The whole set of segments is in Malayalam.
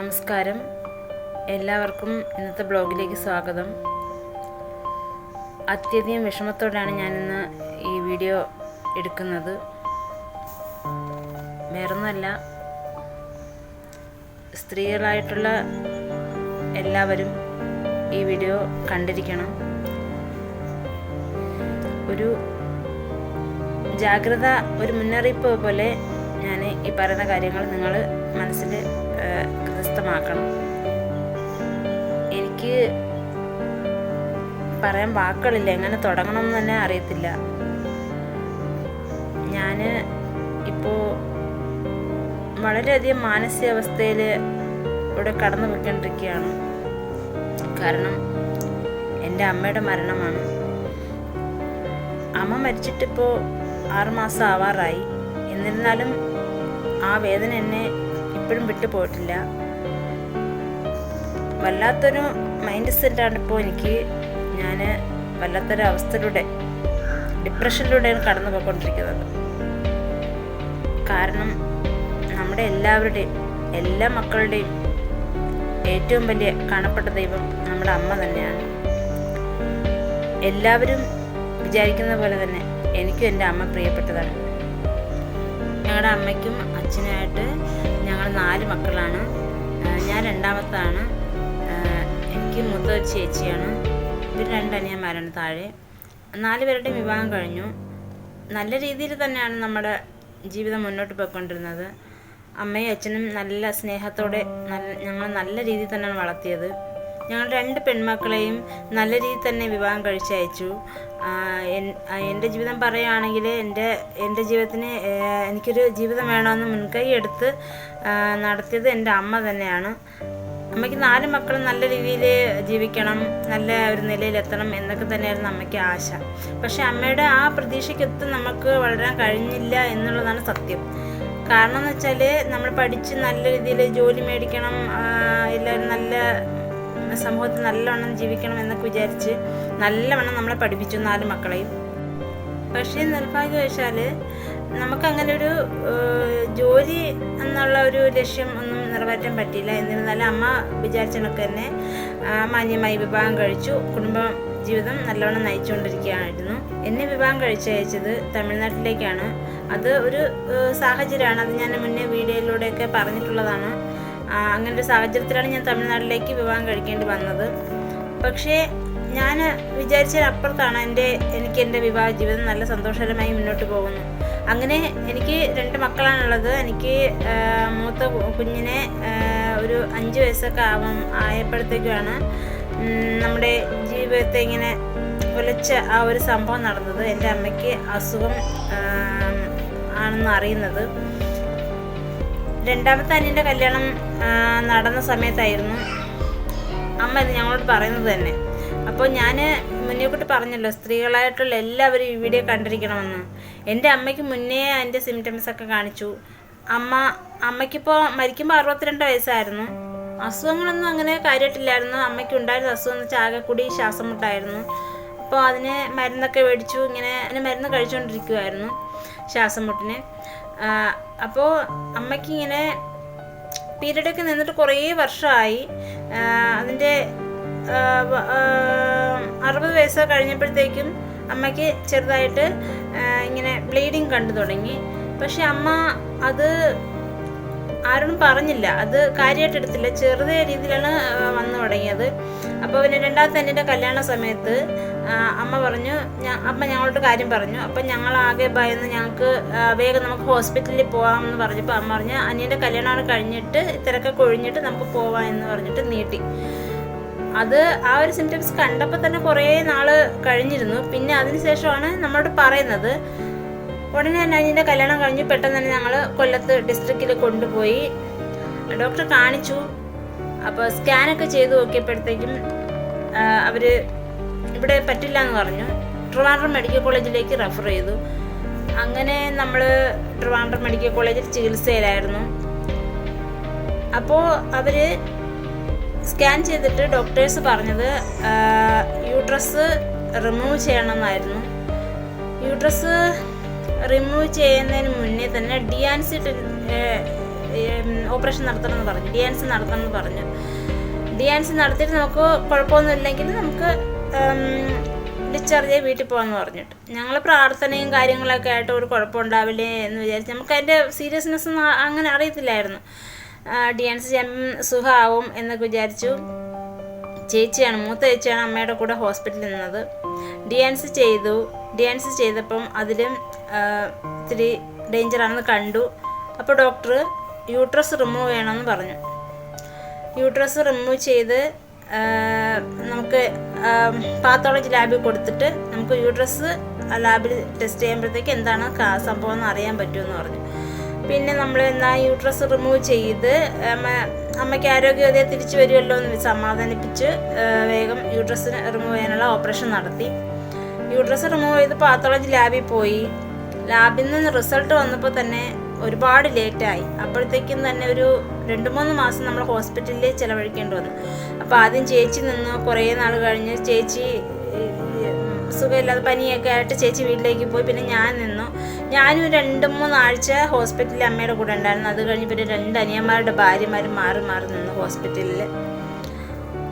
നമസ്കാരം. എല്ലാവർക്കും ഇന്നത്തെ ബ്ലോഗിലേക്ക് സ്വാഗതം. അത്യധികം വിഷമത്തോടെയാണ് ഞാനിന്ന് ഈ വീഡിയോ എടുക്കുന്നത്. വേറൊന്നുമല്ല സ്ത്രീകളായിട്ടുള്ള എല്ലാവരും ഈ വീഡിയോ കണ്ടിരിക്കണം. ഒരു ജാഗ്രത ഒരു മുന്നറിയിപ്പ് പോലെ ഞാൻ ഈ പറയുന്ന കാര്യങ്ങൾ നിങ്ങൾ മനസ്സിൽ ഹൃദയസ്ഥമാക്കണം എനിക്ക് പറയാൻ വാക്കുകളില്ല. എങ്ങനെ തുടങ്ങണം എന്ന് തന്നെ അറിയത്തില്ല. ഞാൻ ഇപ്പോൾ വളരെയധികം മാനസികാവസ്ഥയിൽ ഇവിടെ കടന്നു പോയിക്കൊണ്ടിരിക്കുകയാണ്. കാരണം എന്റെ അമ്മയുടെ മരണമാണ്. അമ്മ മരിച്ചിട്ടിപ്പോൾ ആറുമാസം ആവാറായി. എന്നിരുന്നാലും ആ വേദന എന്നെ ഇപ്പോഴും വിട്ടു പോയിട്ടില്ല വല്ലാത്തൊരു മൈൻഡ് സെറ്റാണ് ഇപ്പോൾ എനിക്ക് ഞാൻ വല്ലാത്തൊരു അവസ്ഥയിലൂടെ ഡിപ്രഷനിലൂടെയാണ് കടന്നു പോയിക്കൊണ്ടിരിക്കുന്നത് കാരണം നമ്മുടെ എല്ലാവരുടെയും എല്ലാ മക്കളുടെയും ഏറ്റവും വലിയ കാണപ്പെട്ട ദൈവം നമ്മുടെ അമ്മ തന്നെയാണ്. എല്ലാവരും വിചാരിക്കുന്ന പോലെ തന്നെ എനിക്കും എന്റെ അമ്മ പ്രിയപ്പെട്ടതാണ്. ഞങ്ങളുടെ അമ്മയ്ക്കും അച്ഛനായിട്ട് ഞങ്ങൾ നാല് മക്കളാണ്. ഞാൻ രണ്ടാമത്താണ്. എനിക്ക് മൂത്ത ഒരു ചേച്ചിയാണ് ഇവർ രണ്ടനിയന്മാരാണ് താഴെ. നാല് പേരുടെയും വിവാഹം കഴിഞ്ഞു. നല്ല രീതിയിൽ തന്നെയാണ് നമ്മുടെ ജീവിതം മുന്നോട്ട് പോയിക്കൊണ്ടിരുന്നത്. അമ്മയും അച്ഛനും നല്ല സ്നേഹത്തോടെ നല്ല ഞങ്ങൾ നല്ല രീതിയിൽ തന്നെയാണ് വളർത്തിയത്. ഞങ്ങൾ രണ്ട് പെൺമക്കളെയും നല്ല രീതിയിൽ തന്നെ വിവാഹം കഴിച്ചയച്ചു. എന്റെ ജീവിതം പറയുകയാണെങ്കിൽ എന്റെ എന്റെ ജീവിതത്തിന് എനിക്കൊരു ജീവിതം വേണമെന്ന് മുൻകൈ എടുത്ത് നടത്തിയത് എന്റെ അമ്മ തന്നെയാണ്. അമ്മയ്ക്ക് നാല് മക്കളും നല്ല രീതിയിൽ ജീവിക്കണം നല്ല ഒരു നിലയിലെത്തണം എന്നൊക്കെ തന്നെയായിരുന്നു അമ്മയ്ക്ക് ആശ. പക്ഷേ അമ്മയുടെ ആ പ്രതീക്ഷയ്ക്കൊത്ത് നമുക്ക് വളരാൻ കഴിഞ്ഞില്ല എന്നുള്ളതാണ് സത്യം. കാരണം എന്ന് വെച്ചാൽ നമ്മൾ പഠിച്ച് നല്ല രീതിയിൽ ജോലി മേടിക്കണം എല്ലാവരും നല്ല സമൂഹത്തിൽ നല്ലവണ്ണം ജീവിക്കണം എന്നൊക്കെ വിചാരിച്ച് നല്ലവണ്ണം നമ്മളെ പഠിപ്പിച്ചു നാല് മക്കളെയും. പക്ഷേ നിർഭാഗ്യവശാൽ നമുക്കങ്ങനെ ഒരു ജോലി എന്നുള്ള ഒരു ലക്ഷ്യം ഒന്നും നിറവേറ്റാൻ പറ്റിയില്ല. എന്നിരുന്നാലും അമ്മ വിചാരിച്ച കണക്ക് തന്നെ മാന്യമായി വിവാഹം കഴിച്ചു. കുടുംബ ജീവിതം നല്ലവണ്ണം നയിച്ചുകൊണ്ടിരിക്കുകയായിരുന്നു. എന്നെ വിവാഹം കഴിച്ചയച്ചത് തമിഴ്നാട്ടിലേക്കാണ്. അത് ഒരു സാഹചര്യമാണ്. അത് ഞാൻ മുന്നേ വീഡിയോയിലൂടെയൊക്കെ പറഞ്ഞിട്ടുള്ളതാണ്. അങ്ങനെ ഒരു സാഹചര്യത്തിലാണ് ഞാൻ തമിഴ്നാട്ടിലേക്ക് വിവാഹം കഴിക്കേണ്ടി വന്നത്. പക്ഷേ ഞാൻ വിചാരിച്ചതിനപ്പുറത്താണ് എന്റെ എനിക്ക് എന്റെ വിവാഹ ജീവിതം നല്ല സന്തോഷകരമായി മുന്നോട്ട് പോകുന്നു അങ്ങനെ എനിക്ക് രണ്ട് മക്കളാണുള്ളത്. എനിക്ക് മൂത്ത കുഞ്ഞിനെ ഒരു അഞ്ച് വയസ്സൊക്കെ ആവും ആയപ്പോഴത്തേക്കുമാണ് നമ്മുടെ ജീവിതത്തെ ഇങ്ങനെ ഉലച്ച ആ ഒരു സംഭവം നടന്നത്. എന്റെ അമ്മയ്ക്ക് അസുഖം ആണെന്ന് അറിയുന്നത്. രണ്ടാമത്തെ അനിയന്റെ കല്യാണം നടന്ന സമയത്തായിരുന്നു. അമ്മ ഇത് ഞങ്ങളോട് പറയുന്നത് തന്നെ. അപ്പോൾ ഞാൻ മുന്നേക്കൂട്ട് പറഞ്ഞല്ലോ സ്ത്രീകളായിട്ടുള്ള എല്ലാവരും ഈ വീഡിയോ കണ്ടിരിക്കണമെന്ന്. എന്റെ അമ്മയ്ക്ക് മുന്നേ അതിന്റെ സിംറ്റംസ് ഒക്കെ കാണിച്ചു. അമ്മ അമ്മയ്ക്കിപ്പോൾ മരിക്കുമ്പോൾ അറുപത്തിരണ്ട് വയസ്സായിരുന്നു. അസുഖങ്ങളൊന്നും അങ്ങനെ കാര്യമായിട്ടില്ലായിരുന്നു അമ്മയ്ക്ക് ഉണ്ടായിരുന്ന അസുഖം എന്ന് വെച്ചാൽ ആകെക്കൂടി ശ്വാസം മുട്ടായിരുന്നു അപ്പോൾ അതിന് മരുന്നൊക്കെ മേടിച്ചു ഇങ്ങനെ അതിന് മരുന്ന് കഴിച്ചുകൊണ്ടിരിക്കുമായിരുന്നു ശ്വാസം മുട്ടിന് അപ്പോൾ അമ്മയ്ക്ക് ഇങ്ങനെ പീരീഡൊക്കെ നിന്നിട്ട് കുറേ വർഷമായി അതിന്റെ അറുപത് വയസ്സൊക്കെ കഴിഞ്ഞപ്പോഴത്തേക്കും അമ്മയ്ക്ക് ചെറുതായിട്ട് ഇങ്ങനെ ബ്ലീഡിങ് കണ്ടു തുടങ്ങി. പക്ഷെ അമ്മ അത് ആരോടും പറഞ്ഞില്ല. അത് കാര്യമായിട്ട് എടുത്തില്ല. ചെറുതേ രീതിയിലാണ് വന്നു തുടങ്ങിയത്. അപ്പോൾ പിന്നെ രണ്ടാമത്തെ എന്റെ കല്യാണ സമയത്ത് അമ്മ പറഞ്ഞു അമ്മ ഞങ്ങളോട് കാര്യം പറഞ്ഞു. അപ്പം ഞങ്ങൾ ആകെ ഭയന്ന് ഞങ്ങൾക്ക് വേഗം നമുക്ക് ഹോസ്പിറ്റലിൽ പോകാം എന്ന് പറഞ്ഞപ്പോൾ അമ്മ പറഞ്ഞു അനിയന്റെ കല്യാണം കഴിഞ്ഞിട്ട് തിരക്കൊക്കെ കൊഴിഞ്ഞിട്ട് നമുക്ക് പോവാം എന്ന് പറഞ്ഞിട്ട് നീട്ടി. അത് ആ ഒരു സിംറ്റംസ് കണ്ടപ്പോൾ തന്നെ കുറേ നാൾ കഴിഞ്ഞിരുന്നു. പിന്നെ അതിനുശേഷമാണ് നമ്മളോട് പറയുന്നത് ഉടനെ തന്നെ അനിയന്റെ കല്യാണം കഴിഞ്ഞ് പെട്ടെന്ന് തന്നെ ഞങ്ങൾ കൊല്ലത്ത് ഡിസ്ട്രിക്റ്റിൽ കൊണ്ടുപോയി. ഡോക്ടർ കാണിച്ചു. അപ്പോൾ സ്കാനൊക്കെ ചെയ്തു നോക്കിയപ്പോഴത്തേക്കും അവർ ഇവിടെ പറ്റില്ല എന്ന് പറഞ്ഞു. ട്രിവാൻഡ്രം മെഡിക്കൽ കോളേജിലേക്ക് റെഫർ ചെയ്തു. അങ്ങനെ നമ്മൾ ട്രിവാൻഡ്രം മെഡിക്കൽ കോളേജിൽ ചികിത്സയിലായിരുന്നു. അപ്പോൾ അവർ സ്കാൻ ചെയ്തിട്ട് ഡോക്ടേഴ്സ് പറഞ്ഞത് യൂട്രസ് റിമൂവ് ചെയ്യണമെന്നായിരുന്നു. യൂട്രസ് റിമൂവ് ചെയ്യുന്നതിന് മുന്നേ തന്നെ ഡിയാൻസി ഓപ്പറേഷൻ നടത്തണമെന്ന് പറഞ്ഞു. ഡി എൻ സി നടത്തണമെന്ന് പറഞ്ഞു. ഡി എൻ നടത്തിയിട്ട് നമുക്ക് കുഴപ്പമൊന്നുമില്ലെങ്കിൽ നമുക്ക് ഡിസ്ചാർജ് ചെയ്ത് വീട്ടിൽ പോകാമെന്ന് പറഞ്ഞിട്ട്. ഞങ്ങൾ പ്രാർത്ഥനയും കാര്യങ്ങളൊക്കെ ആയിട്ട് ഒരു കുഴപ്പമുണ്ടാവില്ലേ എന്ന് വിചാരിച്ച് നമുക്ക് അതിന്റെ സീരിയസ്നെസ് അങ്ങനെ അറിയത്തില്ലായിരുന്നു. ഡി എൻ സി സുഖമാവും എന്നൊക്കെ വിചാരിച്ചു. ചേച്ചിയാണ് മൂത്ത ചേച്ചിയാണ് അമ്മയുടെ കൂടെ ഹോസ്പിറ്റലിൽ നിന്നത്. ഡി എൻ ചെയ്തു. ഡി എൻ ചെയ്തപ്പം അതിലും ഇത്തിരി ഡേഞ്ചറാണെന്ന് കണ്ടു. അപ്പോൾ ഡോക്ടർ യൂട്രസ് റിമൂവ് ചെയ്യണമെന്ന് പറഞ്ഞു. യൂട്രസ് റിമൂവ് ചെയ്ത് നമുക്ക് പാത്തോളജി ലാബിൽ കൊടുത്തിട്ട് നമുക്ക് യൂട്രസ് ലാബിൽ ടെസ്റ്റ് ചെയ്യുമ്പോഴത്തേക്ക് എന്താണ് സംഭവം എന്ന് അറിയാൻ പറ്റുമെന്ന് പറഞ്ഞു. പിന്നെ നമ്മൾ എന്നാ യൂട്രസ് റിമൂവ് ചെയ്ത് അമ്മ അമ്മയ്ക്ക് ആരോഗ്യവതയെ തിരിച്ചു വരുമല്ലോ എന്ന് സമാധാനിപ്പിച്ച് വേഗം യൂട്രസ് റിമൂവ് ചെയ്യാനുള്ള ഓപ്പറേഷൻ നടത്തി. യൂട്രസ് റിമൂവ് ചെയ്ത് പാത്തോളജി ലാബിൽ പോയി. ലാബിൽ നിന്ന് റിസൾട്ട് വന്നപ്പോൾ തന്നെ ഒരുപാട് ലേറ്റായി അപ്പോഴത്തേക്കും തന്നെ ഒരു രണ്ട് മൂന്ന് മാസം നമ്മൾ ഹോസ്പിറ്റലിൽ ചിലവഴിക്കേണ്ടി വന്നു. അപ്പോൾ ആദ്യം ചേച്ചി നിന്ന്. കുറേ നാൾ കഴിഞ്ഞ് ചേച്ചി സുഖമില്ലാതെ പനിയൊക്കെ ആയിട്ട് ചേച്ചി വീട്ടിലേക്ക് പോയി. പിന്നെ ഞാൻ നിന്നു. ഞാനും രണ്ട് മൂന്നാഴ്ച ഹോസ്പിറ്റലിൽ അമ്മയുടെ കൂടെ ഉണ്ടായിരുന്നു. അത് കഴിഞ്ഞ് പിന്നെ രണ്ട് അനിയന്മാരുടെ ഭാര്യമാരും മാറി മാറി നിന്നു ഹോസ്പിറ്റലിൽ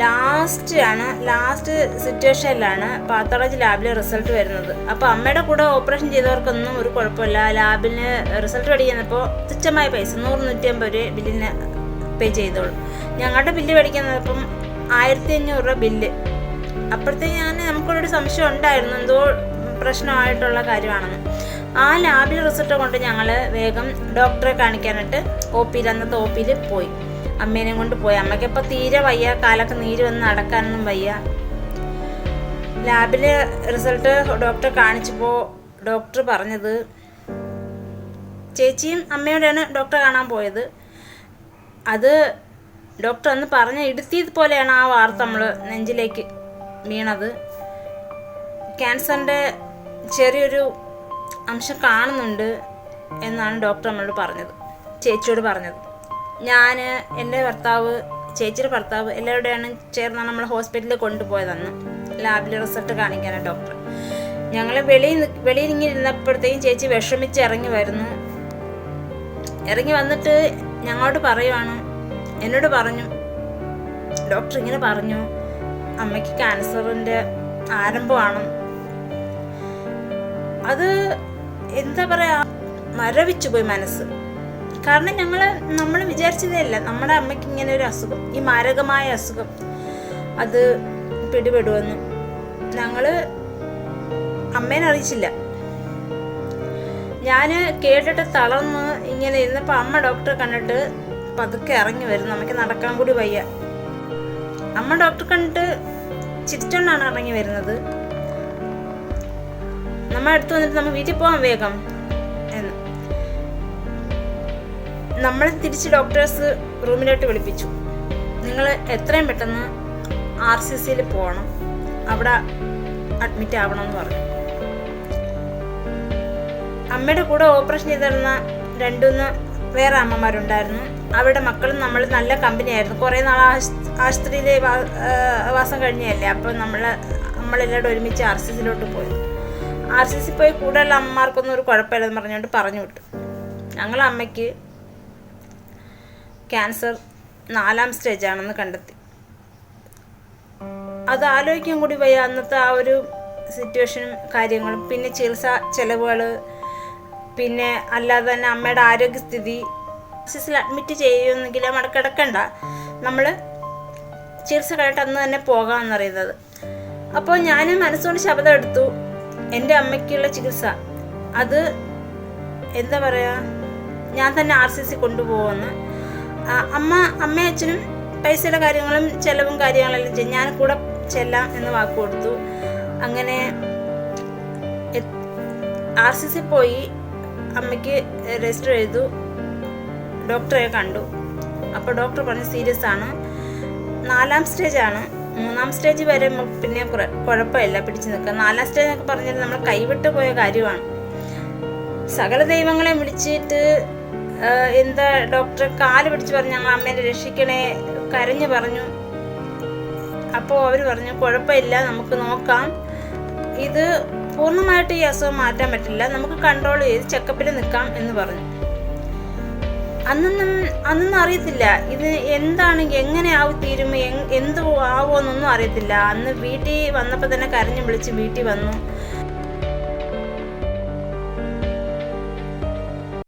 ലാസ്റ്റ് ആണ് ലാസ്റ്റ് സിറ്റുവേഷനിലാണ് പാത്തോളജി ലാബിൽ റിസൾട്ട് വരുന്നത്. അപ്പോൾ അമ്മയുടെ കൂടെ ഓപ്പറേഷൻ ചെയ്തവർക്കൊന്നും ഒരു കുഴപ്പമില്ല. ലാബിന് റിസൾട്ട് മേടിക്കുന്നപ്പോൾ തുച്ഛമായ പൈസ നൂറ് നൂറ്റി അമ്പത് രൂപ ബില്ലിന് പേ ചെയ്തോളൂ. ഞങ്ങളുടെ ബില്ല് മേടിക്കുന്നപ്പം ആയിരത്തി അഞ്ഞൂറ് രൂപ ബില്ല്. അപ്പോഴത്തേക്ക് ഞാൻ നമുക്കൊരു സംശയം ഉണ്ടായിരുന്നു എന്തോ പ്രശ്നമായിട്ടുള്ള കാര്യമാണെന്ന്. ആ ലാബിൽ റിസൾട്ട് കൊണ്ട് ഞങ്ങൾ വേഗം ഡോക്ടറെ കാണിക്കാനായിട്ട് ഒ പിയിൽ അന്നത്തെ ഒ പിയിൽ പോയി. അമ്മേനെയും കൊണ്ട് പോയി. അമ്മയ്ക്കിപ്പോൾ തീരെ വയ്യ. കാലൊക്കെ നീര് വന്ന് നടക്കാനൊന്നും വയ്യ. ലാബിലെ റിസൾട്ട് ഡോക്ടറെ കാണിച്ചപ്പോൾ ഡോക്ടർ പറഞ്ഞത് ചേച്ചിയും അമ്മയോടെയാണ് ഡോക്ടറെ കാണാൻ പോയത്. അത് ഡോക്ടർ അന്ന് പറഞ്ഞ ഇടുത്തിയത് പോലെയാണ് ആ വാർത്ത നമ്മൾ നെഞ്ചിലേക്ക് വീണത്. ക്യാൻസറിന്റെ ചെറിയൊരു അംശം കാണുന്നുണ്ട് എന്നാണ് ഡോക്ടർ നമ്മളോട് പറഞ്ഞത്. ചേച്ചിയോട് പറഞ്ഞത്. ഞാൻ എന്റെ ഭർത്താവ് ചേച്ചിയുടെ ഭർത്താവ് എല്ലാവരുടെയാണ് ചേർന്നാണ് നമ്മൾ ഹോസ്പിറ്റലിൽ കൊണ്ടുപോയതെന്ന്. ലാബിൽ റിസൾട്ട് കാണിക്കാനാണ് ഡോക്ടർ. ഞങ്ങൾ വെളിയിൽ വെളിയിൽ ഇങ്ങനെ ഇരുന്നപ്പോഴത്തേക്കും ചേച്ചി വിഷമിച്ച് ഇറങ്ങി വരുന്നു. ഇറങ്ങി വന്നിട്ട് ഞങ്ങളോട് പറയുവാണ്. എന്നോട് പറഞ്ഞു ഡോക്ടർ ഇങ്ങനെ പറഞ്ഞു അമ്മയ്ക്ക് ക്യാൻസറിന്റെ ആരംഭമാണ്. അത് എന്താ പറയുക മരവിച്ചു പോയി മനസ്സ്. കാരണം ഞങ്ങൾ നമ്മൾ വിചാരിച്ചതേയല്ല നമ്മുടെ അമ്മയ്ക്ക് ഇങ്ങനെ ഒരു അസുഖം ഈ മാരകമായ അസുഖം. അത് പിടിപെടുമെന്ന്. ഞങ്ങൾ അമ്മേനെ അറിയിച്ചില്ല. ഞാൻ കേട്ടിട്ട് തളർന്ന് ഇങ്ങനെ ഇരുന്നപ്പോൾ അമ്മ ഡോക്ടറെ കണ്ടിട്ട് പതുക്കെ ഇറങ്ങി വരുന്നു. അമ്മയ്ക്ക് നടക്കാൻ കൂടി വയ്യ. അമ്മ ഡോക്ടറെ കണ്ടിട്ട് ചിരിച്ചോണ്ടാണ് ഇറങ്ങി വരുന്നത്. നമ്മൾ അടുത്ത് വന്നിട്ട് നമ്മൾ വീട്ടിൽ പോകാം വേഗം. നമ്മൾ തിരിച്ച് ഡോക്ടേഴ്സ് റൂമിലോട്ട് വിളിപ്പിച്ചു. നിങ്ങൾ എത്രയും പെട്ടെന്ന് ആർ സി സിയിൽ പോകണം. അവിടെ അഡ്മിറ്റ് ആവണം എന്ന് പറഞ്ഞു. അമ്മയുടെ കൂടെ ഓപ്പറേഷൻ ചെയ്തിരുന്ന രണ്ടുമൂന്ന് വേറെ അമ്മമാരുണ്ടായിരുന്നു. അവരുടെ മക്കളും നമ്മൾ നല്ല കമ്പനിയായിരുന്നു കുറേ നാൾ ആശുപത്രിയിൽ വാസം കഴിഞ്ഞല്ലേ അപ്പോൾ നമ്മൾ നമ്മളെല്ലാവരും ഒരുമിച്ച് ആർ സി സിയിലോട്ട് പോയി. ആർ സി സി പോയി കൂടുതൽ അമ്മമാർക്കൊന്നും ഒരു കുഴപ്പമില്ലെന്ന് പറഞ്ഞുകൊണ്ട് പറഞ്ഞു വിട്ടു. ഞങ്ങൾ അമ്മയ്ക്ക് ക്യാൻസർ നാലാം സ്റ്റേജ് ആണെന്ന് കണ്ടെത്തി. അത് ആലോചിക്കാൻ കൂടി വയ്യ. അന്നത്തെ ആ ഒരു സിറ്റുവേഷനും കാര്യങ്ങളും. പിന്നെ ചികിത്സ ചെലവുകൾ പിന്നെ അല്ലാതെ തന്നെ അമ്മയുടെ ആരോഗ്യസ്ഥിതി. സിസിൽ അഡ്മിറ്റ് ചെയ്യുമെന്നെങ്കിൽ അവിടെ കിടക്കണ്ട. നമ്മൾ ചികിത്സ കഴിഞ്ഞിട്ട് അന്ന് തന്നെ പോകാമെന്നറിയുന്നത്. അപ്പോൾ ഞാൻ മനസ്സുകൊണ്ട് ശബ്ദം എടുത്തു. എന്റെ അമ്മയ്ക്കുള്ള ചികിത്സ. അത് എന്താ പറയുക ഞാൻ തന്നെ ആർ സി സി കൊണ്ടുപോകുമെന്ന്. അമ്മ അമ്മയും അച്ഛനും പൈസയുടെ കാര്യങ്ങളും ചെലവും കാര്യങ്ങളെല്ലാം ചെയ്യും ഞാൻ കൂടെ ചെല്ലാം എന്ന് വാക്ക് കൊടുത്തു. അങ്ങനെ ആർ സി സി പോയി അമ്മയ്ക്ക് രജിസ്റ്റർ ചെയ്തു. ഡോക്ടറെ കണ്ടു. അപ്പോൾ ഡോക്ടർ പറഞ്ഞു സീരിയസ് ആണ്. നാലാം സ്റ്റേജ് ആണ്. മൂന്നാം സ്റ്റേജ് വരെ പിന്നെ കുഴപ്പമില്ല പിടിച്ചു നിൽക്കുക നാലാം സ്റ്റേജ് എന്നൊക്കെ പറഞ്ഞാൽ നമ്മൾ കൈവിട്ട് പോയ കാര്യമാണ്. സകല ദൈവങ്ങളെ വിളിച്ചിട്ട് എന്താ ഡോക്ടറെ കാൽ പിടിച്ച് പറഞ്ഞു ഞങ്ങൾ അമ്മേനെ രക്ഷിക്കണേ കരഞ്ഞു പറഞ്ഞു. അപ്പോൾ അവർ പറഞ്ഞു കുഴപ്പമില്ല നമുക്ക് നോക്കാം. ഇത് പൂർണമായിട്ട് ഈ അസുഖം മാറ്റാൻ പറ്റില്ല. നമുക്ക് കൺട്രോൾ ചെയ്ത് ചെക്കപ്പിൽ നിൽക്കാം എന്ന് പറഞ്ഞു. അന്നൊന്നും അന്നൊന്നും അറിയത്തില്ല. ഇത് എന്താണ് എങ്ങനെ ആവും തീരും എന്ത് ആവുമെന്നൊന്നും അറിയത്തില്ല. അന്ന് വീട്ടിൽ വന്നപ്പോൾ തന്നെ കരഞ്ഞു വിളിച്ച് വീട്ടിൽ വന്നു.